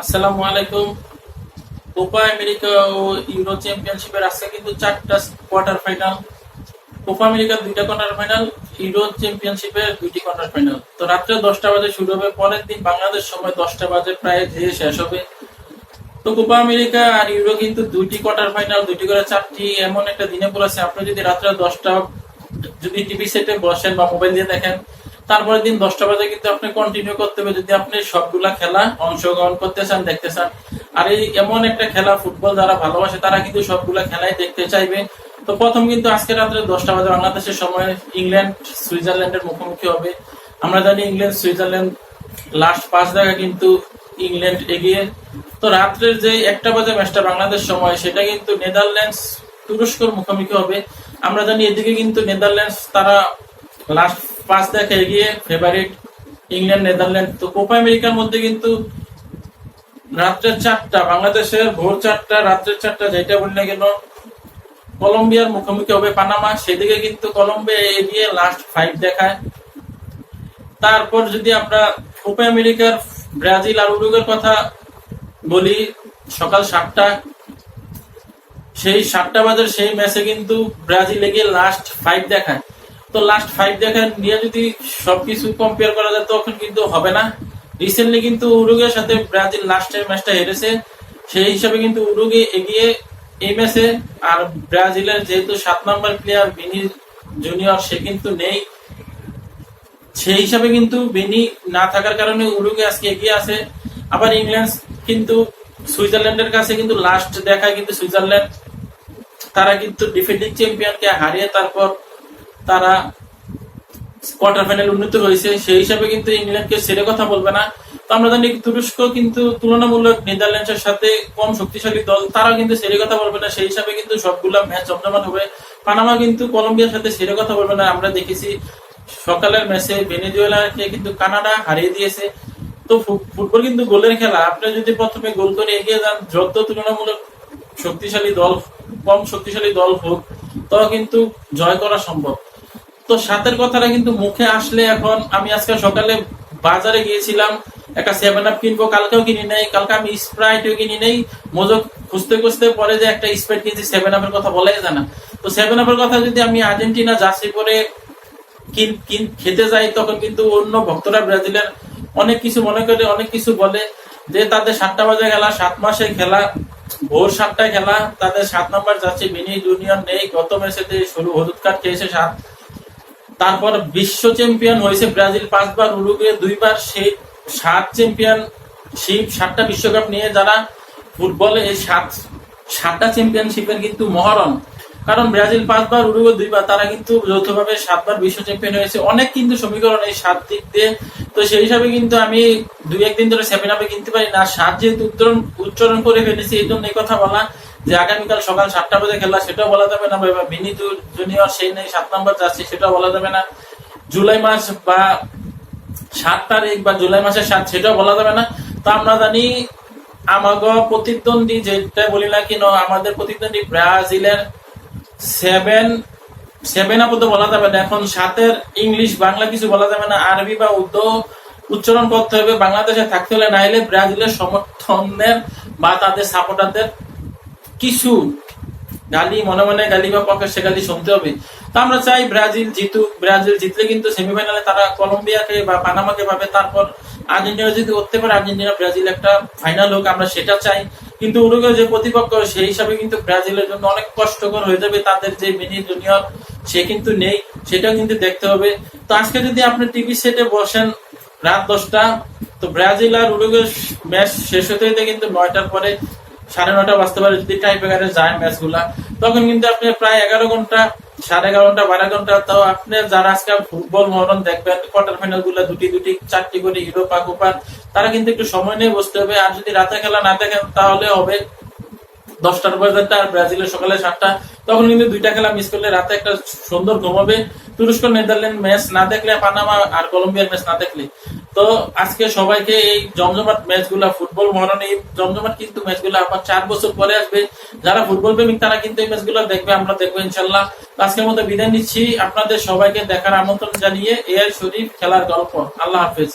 আসসালামু আলাইকুম। Copa America ও euro চ্যাম্পিয়নশিপের আজকে কিন্তু চারটা কোয়ার্টার ফাইনাল কোপা আমেরিকার দুইটা কোয়ার্টার ফাইনাল ইউরো চ্যাম্পিয়নশিপের দুইটি কোয়ার্টার ফাইনাল তো রাত্রে দশটা বাজে শুরু হবে, পরের দিন বাংলাদেশ সময় দশটা বাজে, প্রায় ধীরে শেষ হবে। তো কোপা আমেরিকা আর ইউরো কিন্তু দুইটি কোয়ার্টার ফাইনাল দুইটি করে চারটি এমন একটা দিনে পড়েছে। আপনি যদি রাত্রে দশটা, যদি টিভি সেটে বসেন বা মোবাইল দিয়ে দেখেন তারপরের দিন দশটা বাজে কিন্তু আপনি কন্টিনিউ করতে হবে। যদি আপনি সবগুলা খেলা অংশগ্রহণ করতে চান, দেখতে চান, আর এই এমন একটা খেলা, ফুটবল যারা ভালোবাসে, তারা কিন্তু সবগুলা খেলাই দেখতে চাইবে। তো প্রথম কিন্তু আজকে রাত্রে দশটা বাজে, বাংলাদেশের সময় ইংল্যান্ড, সুইজারল্যান্ডের মুখোমুখি হবে। আমরা জানি ইংল্যান্ড, সুইজারল্যান্ড লাস্ট পাঁচ দেখা কিন্তু ইংল্যান্ড এগিয়ে। তো রাত্রের যে একটা বাজে ম্যাচটা বাংলাদেশ সময়, সেটা কিন্তু নেদারল্যান্ডস তুরস্কর মুখোমুখি হবে। আমরা জানি এদিকে কিন্তু নেদারল্যান্ডস, তারা লাস্ট পাঁচ দেখা এগিয়ে ফেভারিট ইংল্যান্ড নেদারল্যান্ড তো কোপা আমেরিকার মধ্যে কিন্তু রাত্রের চারটা, বাংলাদেশের ভোর চারটা, রাত্রের চারটা, যেটা বললে গেল কলম্বিয়ার মুখোমুখি হবে পানামা। সেদিকে কিন্তু কলম্বিয়া এগিয়ে লাস্ট ফাইভ দেখায়। তারপর যদি আমরা কোপা আমেরিকার ব্রাজিল আর উরুগের কথা বলি, সকাল সাতটা, সেই সাতটা বাজার সেই ম্যাচে কিন্তু ব্রাজিল এগিয়ে লাস্ট ফাইভ দেখায়। তো লাস্ট ফাইভ দেখা নিয়ে যদি সবকিছু কম্পেয়ার করা যায়, তখন কিন্তু হবে না। রিসেন্টলি কিন্তু উরুগের সাথে ব্রাজিল লাস্টের ম্যাচটা হেরেছে। সেই হিসাবে কিন্তু উরুগে এগিয়ে এই ম্যাচে আর ব্রাজিলের যেহেতু সাত নম্বর প্লেয়ার বিনি জুনিয়র সে কিন্তু নেই। সেই হিসাবে কিন্তু বেনি না থাকার কারণে উরুগে আজকে এগিয়ে আছে। আবার ইংল্যান্ড কিন্তু সুইজারল্যান্ডের কাছে কিন্তু লাস্ট দেখায় কিন্তু সুইজারল্যান্ড। তারা কিন্তু ডিফেন্ডিং চ্যাম্পিয়নকে হারিয়ে তারপর তারা কোয়ার্টার ফাইনাল উন্নীত হয়েছে। সেই হিসাবে কিন্তু ইংল্যান্ডকে ছেড়ে কথা বলবে না। তো আমরা জানি তুরস্ক কিন্তু তুলনামূলক নেদারল্যান্ডসের সাথে কম শক্তিশালী দল। তারাও কিন্তু সেরে কথা বলবে না। সেই হিসাবে কিন্তু সবগুলা ম্যাচ জমজমান হবে। পানামা কিন্তু কলম্বিয়ার সাথে সেরে কথা বলবে না। আমরা দেখেছি সকালের ম্যাচে ভেনেজুয়েলাকে কিন্তু কানাডা হারিয়ে দিয়েছে। তো ফুটবল কিন্তু গোলের খেলা। আপনি যদি প্রথমে গোল করে এগিয়ে যান, যত তুলনামূলক শক্তিশালী দল, কম শক্তিশালী দল হোক তো কিন্তু জয় করা সম্ভব। তো সাতের কথাটা কিন্তু মুখে আসলে এখন আমি আজকে সকালে বাজারে গিয়েছিলাম, একটা সেভেন আপ কিনবো, কালকেও কিনি নেই, কালকে আমি স্প্রাইটও কিনি নেই। মজক খুঁজতে খুঁজতে পরে যে একটা স্প্রাইট কিনছি সেভেন আপের কথা বলাই যায় না। তো সেভেন আপের কথা যদি আমি আর্জেন্টিনা, জার্সি পরে খেতে যাই, তখন কিন্তু অন্য ভক্তরা ব্রাজিলের অনেক কিছু মনে করে, অনেক কিছু বলে যে তাদের সাতটা বাজে খেলা, সাত মাসে খেলা, ভোর সাতটায় খেলা, তাদের সাত নম্বর যাচ্ছে মিনি জুনিয়র নেই, গত ম্যাচেতে শুরু হলুদ কার্ড খেয়েছে সাত। তারপর বিশ্ব চ্যাম্পিয়ন হয়েছে ব্রাজিল পাঁচবার, উরুগুয়ে দুইবার সেই সাত চ্যাম্পিয়ন শিপ সাতটা বিশ্বকাপ নিয়ে যারা ফুটবলে এই সাত, সাতটা চ্যাম্পিয়নশিপের কিন্তু মহরণ কারণ ব্রাজিল পাঁচবার, উরুগুয়ে দুইবার, তারা কিন্তু যৌথভাবে সাতবার বিশ্ব চ্যাম্পিয়ন হয়েছে। অনেক কিন্তু সমীকরণ এই সাত দিক দিয়ে। তো সেই হিসাবে কিন্তু আমি দুই একদিন ধরে সেভেন কিনতে পারি না। সাত যেহেতু উত্তরণ, উচ্চারণ করে ফেলেছি, এই জন্য এই কথা বলা যে আগামীকাল সকাল সাতটা বাজে খেলা, সেটাও বলা যাবে না, বা মিনি জুনিয়র সেই নেই, সাত নম্বর যাচ্ছে সেটাও বলা যাবে না। জুলাই মাস বা সাত তারিখ বা জুলাই মাসের সাত, সেটাও বলা যাবে না। তো আমরা জানি, আমাগো প্রতিদ্বন্দ্বী যেটা বলি না কেন, আমাদের প্রতিদ্বন্দ্বী ব্রাজিলের সেভেন সেভেন আপাতত বলা যাবে না। এখন সাতের ইংলিশ, বাংলা কিছু বলা যাবে না। আরবি বা উর্দু উচ্চারণ করতে হবে, বাংলাদেশে থাকতে হলে না হলে ব্রাজিলের সমর্থনের বা তাদের সাপোর্টারদের কিছু গালি, মনে মনে গালি বা প্রকাশ্যে গালি শুনতে হবে। তো আমরা চাই ব্রাজিল জিতুক। ব্রাজিল জিতলে কিন্তু সেমিফাইনালে তারা কলম্বিয়াকে বা পানামাকে পাবে। তারপর আর্জেন্টিনা যদি করতে পারে, আর্জেন্টিনা, ব্রাজিল একটা ফাইনাল হোক, আমরা সেটা চাই। কিন্তু উরুগুয়ে যে প্রতিপক্ষ, সেই হিসাবে কিন্তু ব্রাজিলের জন্য অনেক কষ্টকর হয়ে যাবে। তাদের যে মিনি জুনিয়র, সে কিন্তু নেই, সেটাও কিন্তু দেখতে হবে। তো আজকে যদি আপনি টিভি সেটে বসেন রাত দশটা, তো ব্রাজিল আর উরুগুয়ে ম্যাচ শেষ হতে হতে কিন্তু নয়টার পরে সাড়ে নটা বাজতে পারে। যদি টাই ব্রেকারে যায় ম্যাচগুলা তখন কিন্তু আপনি প্রায় এগারো ঘণ্টা, সাড়ে এগারো ঘণ্টা, বারো ঘণ্টা, তাও আপনি যারা আজকে ফুটবল মহরণ দেখবেন কোয়ার্টার ফাইনালগুলা দুটি দুটি, চারটি করে ইউরোপা কোপার তারা কিন্তু একটু সময় নিয়ে বসতে হবে। আর যদি রাতে খেলা না দেখেন, তাহলে হবে দশটার বাজারটা আর ব্রাজিলের সকালে সাতটা, তখন কিন্তু দুইটা খেলা মিস করলে রাতে একটা সুন্দর ঘুমাবে তুরস্ক, নেদারল্যান্ড ম্যাচ না দেখলে, পানামা আর কলম্বিয়ার ম্যাচ না দেখলে। তো আজকে সবাইকে এই জমজমাট ম্যাচগুলা ফুটবল মহারণ এই জমজমাট কিন্তু ম্যাচগুলা আবার চার বছর পরে আসবে। যারা ফুটবল প্রেমিক, তারা কিন্তু এই ম্যাচগুলো দেখবে, আমরা দেখব ইনশাল্লাহ। আজকের মতো বিদায় নিচ্ছি। আপনাদের সবাইকে দেখার আমন্ত্রণ জানিয়ে এআই শরীফ খেলার গল্প। আল্লাহ হাফেজ।